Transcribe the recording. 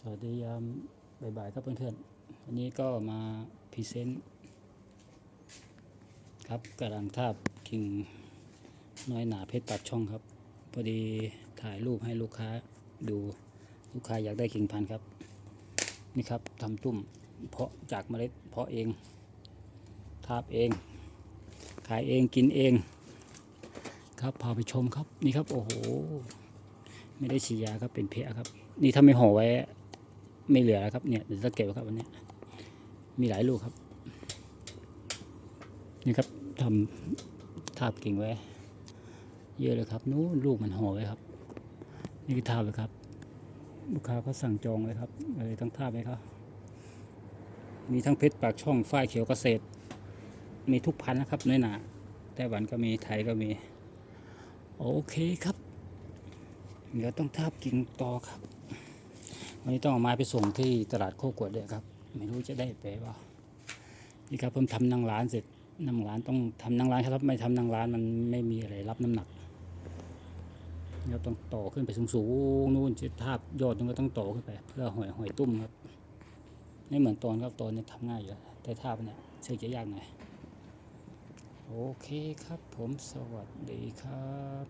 สวัสดียามบ่ายๆครับเพื่อนๆวันนี้ก็มาพรีเซนต์ครับกำลังทาบกิ่งน้อยหนาเพชรปัดช่องครับ พอดีถ่ายรูปให้ลูกค้าดูลูกค้าอยากได้กิ่งพันธุ์ครับ นี่ครับทำตุ้มเพาะจากเมล็ดเพาะเองทาบเอง ขายเองกินเอง ครับพาไปชมครับนี่ครับโอ้โห ไม่ได้ฉีดยาครับเป็นเพะครับ นี่ถ้าไม่ห่อไว้ ไม่เหลือแล้วครับเนี่ยเดี๋ยวจะเก็บไว้ครับวันนี้มีหลายลูกครับ นี่ครับทำทาบกิ่งไว้ เยอะเลยครับนู้นลูกมันห่อไว้ครับ นี่คือทาบเลยครับ ลูกค้าเขาสั่งจองไว้ครับเลยต้องทาบไว้ครับมีทั้งเพชรปากช่องฝ้ายเขียวเกษตร มีทุกพันธุ์นะครับน้อยหนาไต้หวันก็มีไทยก็มี โอเคครับ เดี๋ยวต้องทาบกิ่งต่อครับ วันนี้ต้องเอาไม้ไปส่งที่ตลาดโคกวดด้วยครับ ไม่รู้จะได้ไปเปล่านี่ครับผมทำนั่งร้านเสร็จนั่งร้านต้องทำนั่งร้านครับ ไม่ทำนั่งร้านมันไม่มีอะไรรับน้ำหนักเราต้องต่อขึ้นไปสูงๆนู่นจะทาบยอดมันก็ต้องต่อขึ้นไป เพื่อหอยหอยตุ้มครับไม่เหมือนตอนครับตอนนี้ทำง่ายอยู่แล้วแต่ทาบเนี่ยเชื่อจะยากหน่อยโอเคครับผมสวัสดีครับ